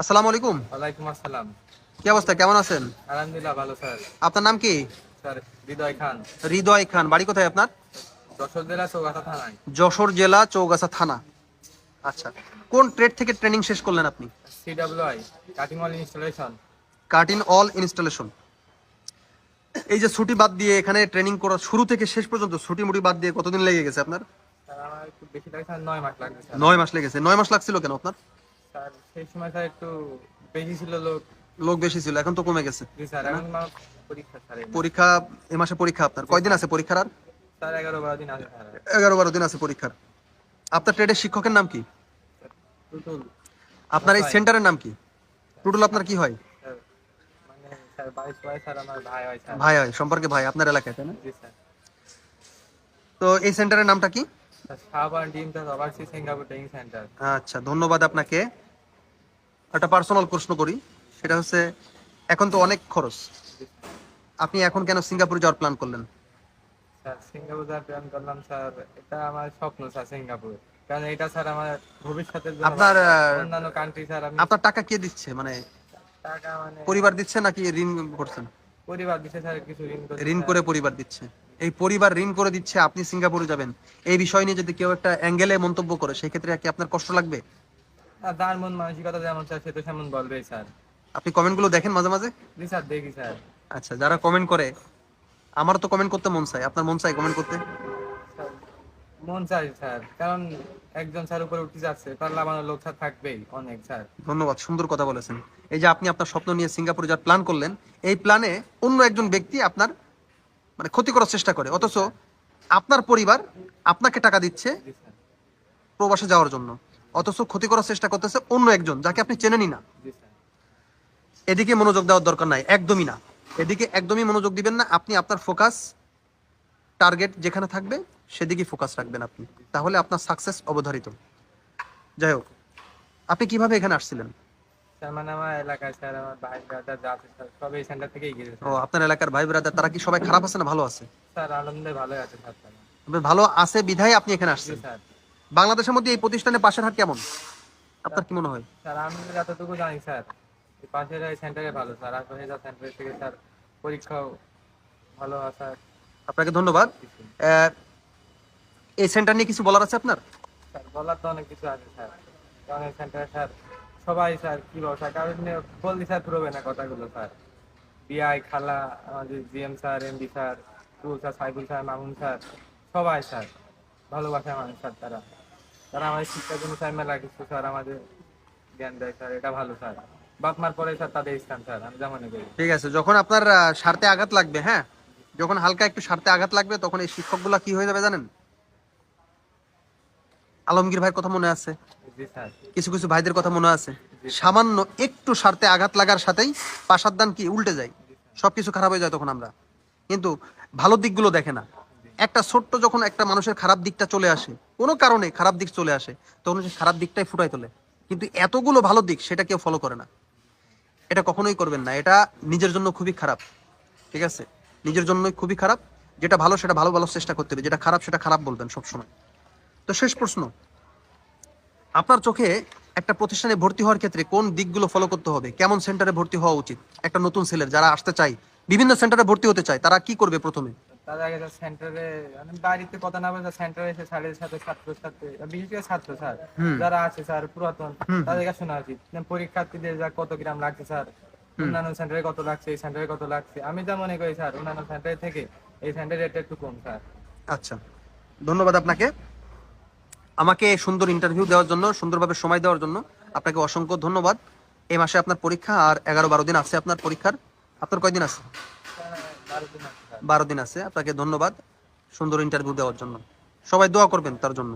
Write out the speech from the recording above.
আসসালামু আলাইকুম। ওয়ালাইকুম আসসালাম। কি অবস্থা? কেমন আছেন? আলহামদুলিল্লাহ ভালো স্যার। আপনার নাম কি? স্যার হৃদয় খান। হৃদয় খান। বাড়ি কোথায় আপনার? যশোর জেলা চৌগাছা থানায়। যশোর জেলা চৌগাছা থানা। আচ্ছা কোন ট্রেড থেকে ট্রেনিং শেষ করলেন আপনি? CWI cutting all installation curtain all installation এই যে ছুটি বাদ দিয়ে এখানে ট্রেনিং করা শুরু থেকে শেষ পর্যন্ত ছুটি মুটি বাদ দিয়ে কতদিন লেগে গেছে আপনার? নয় মাস নয় মাস লেগেছে। নয় মাস লাগছিল কেন আপনার? স্যার সেই সময় স্যার একটু বেশি ছিল লোক। লোক বেশি ছিল এখন তো কমে গেছে। জি স্যার এখন আমার পরীক্ষা স্যার এই পরীক্ষা এ মাসে পরীক্ষা আপনার। কয়দিন আছে পরীক্ষার আর? স্যার এগারো বারো দিন স্যার। এগারো বারো দিন আছে পরীক্ষার। আপনার ট্রেডের শিক্ষকের নাম কি? টুটুল। আপনার এই সেন্টারের নাম কি? টুটুল আপনার কি হয়? স্যার মানে স্যার বাইশ ভাই স্যার আমার ভাই হয় স্যার। ভাই হয় সম্পর্কে ভাই আপনার এলাকায় তাই না? জি স্যার। তো এই সেন্টারের নামটা কি? স্যার সাবান ডিম plus overseas Singapore training centre. আচ্ছা ধন্যবাদ আপনাকে। একটা পার্সোনাল প্রশ্ন করি সেটা হচ্ছে এখন তো অনেক খরচ। আপনি এখন কেন সিঙ্গাপুর যাওয়ার প্ল্যান করলেন? স্যার সিঙ্গাপুর যাওয়ার প্ল্যান করলাম স্যার এটা আমার স্বপ্ন স্যার সিঙ্গাপুর। কারণ এটা স্যার আমার আপনার, অন্যান্য কান্ট্রি স্যার আপনার টাকা কে দিচ্ছে? মানে টাকা মানে পরিবার দিচ্ছে নাকি ঋণ করছেন? পরিবার দিছে স্যার কিছু ঋণ ঋণ করে পরিবার দিচ্ছে। এই পরিবার ঋণ করে দিচ্ছে আপনি সিঙ্গাপুরে যাবেন। এই বিষয় নিয়ে যদি কেউ একটা অ্যাঙ্গেলে মন্তব্য করে সেই ক্ষেত্রে কি আপনার কষ্ট লাগবে? আর যার মন মানসিকতা যেমন স্যার সে তো সেমন বলবেই স্যার। আপনি কমেন্টগুলো দেখেন মাঝে মাঝে? জি স্যার দেখি স্যার। আচ্ছা যারা কমেন্ট করে আমার তো কমেন্ট করতে মন চাই আপনার মন চাই কমেন্ট করতে? মন চাই স্যার কারণ একজন স্যার উপরে উঠতে যাচ্ছে তার লাভানোর লোক স্যার থাকবেই অনেক স্যার। ধন্যবাদ সুন্দর কথা বলেছেন। এই যে আপনি আপনার স্বপ্ন নিয়ে সিঙ্গাপুরে যাওয়ার প্ল্যান করলেন এই প্ল্যানে অন্য একজন ব্যক্তি আপনার মানে ক্ষতি করার চেষ্টা করে। অথচ আপনার পরিবার আপনাকে টাকা দিচ্ছে প্রবাসে যাওয়ার জন্য। অথচ ক্ষতি করার চেষ্টা করতেছে অন্য একজন যাকে আপনি চেনেনই না। এদিকে মনোযোগ দেওয়ার দরকার নাই একদমই না। এদিকে একদমই মনোযোগ দিবেন না আপনি আপনার ফোকাস টার্গেট যেখানে থাকবে সেদিকে ফোকাস রাখবেন আপনি। তাহলে আপনার সাকসেস অবধারিত। যাই হোক আপনি কীভাবে এখানে আসছিলেন? মানে ও আপনার এলাকার ভাই ব্রাদার তারা কি সবাই খারাপ আছে না ভালো আছে? ভালো আছে বিধায় আপনি এখানে আসছেন। স্যার। বাংলাদেশের মধ্যে এই প্রতিষ্ঠানের পাশের হাট কেমন? আপনার কি মনে হয়? স্যার আমি যতটুকু জানি স্যার এই পাশের সেন্টারে ভালো স্যার। যাওয়া সেন্টারের থেকে স্যার পরীক্ষাও ভালো হয় স্যার আপনাকে ধন্যবাদ। এই সেন্টার নিয়ে কিছু বলার আছে আপনার? স্যার বলার তো অনেক কিছু আছে স্যার। কারণ এই সেন্টারে স্যার সবাই স্যার কি স্যার কারণ বললি স্যার পুরোবে না কথাগুলো স্যার। বিআই খালা আমাদের জিএম স্যার এমডি স্যার টুল sir Saibul sir Mamun sir সবাই স্যার ভালোবাসা মানুষ স্যার তারা। তারা আমাদের শিক্ষার জন্য স্যার মেলা কিছু স্যার আমাদের জ্ঞান দেয় স্যার এটা ভালো স্যার। বাপ মার পরে স্যার তাদের স্থান স্যার আমি যেমন করি। ঠিক আছে যখন আপনার স্বার্থে আঘাত লাগবে হ্যাঁ? যখন হালকা একটু স্বার্থে আঘাত লাগবে তখন এই শিক্ষকগুলা কি হয়ে যাবে জানেন? আলমগীর ভাইয়ের কথা মনে আছে? কিছু কিছু ভাইদের কথা মনে আছে? সামান্য একটু স্বার্থে আঘাত লাগার সাথেই পাশার দান কি উল্টে যায়? সবকিছু খারাপ হয়ে যায় তখন আমরা। কিন্তু ভালো দিকগুলো দেখে না। একটা ছোট্ট যখন একটা মানুষের খারাপ দিকটা চলে আসে, কোনো কারণে খারাপ দিক চলে আসে, তখন সে খারাপ দিকটাই ফুটাই তোলে। কিন্তু এতগুলো ভালো দিক সেটা কেউ ফলো করে না। এটা কখনোই করবেন না। এটা নিজের জন্য খুবই খারাপ। ঠিক আছে? নিজের জন্যই খুবই খারাপ। যেটা ভালো সেটা ভালো ভালো চেষ্টা করতে হবে। যেটা খারাপ সেটা খারাপ বলবেন সবসময়। তো শেষ প্রশ্ন। আপনার চোখে একটা প্রতিষ্ঠানে ভর্তি হওয়ার ক্ষেত্রে কোন দিকগুলো ফলো করতে হবে? কেমন সেন্টারে ভর্তি হওয়া উচিত? একটা নতুন ছেলের, যারা আসতে চায়, বিভিন্ন সেন্টারে ভর্তি হতে চায়, তারা কি করবে প্রথমে? তার আগে সেন্টারে মানে বাড়িতে কথা না বলে সেন্টারে এসে স্যারের সাথে ছাত্র ছাত্রী বিশেষ করে ছাত্র স্যার যারা আছে স্যার পুরাতন হুম। তাদেরকে শোনা উচিত। পরীক্ষার্থীদের যা কত গ্রাম লাগছে স্যার অন্যান্য সেন্টারে কত লাগছে এই সেন্টারে কত লাগছে। আমি যা মনে করি স্যার অন্যান্য সেন্টারে থেকে এই সেন্টারে রেটটা একটু কম স্যার। আচ্ছা। ধন্যবাদ আপনাকে। আমাকে সুন্দর ইন্টারভিউ দেওয়ার জন্য সুন্দরভাবে সময় দেওয়ার জন্য আপনাকে অসংখ্য ধন্যবাদ। এই মাসে আপনার পরীক্ষা আর এগারো বারো দিন আছে আপনার পরীক্ষার। আপনার কয়দিন আছে। বারো দিন আছে। আপনাকে ধন্যবাদ সুন্দর ইন্টারভিউ দেওয়ার জন্য। সবাই দোয়া করবেন তার জন্য।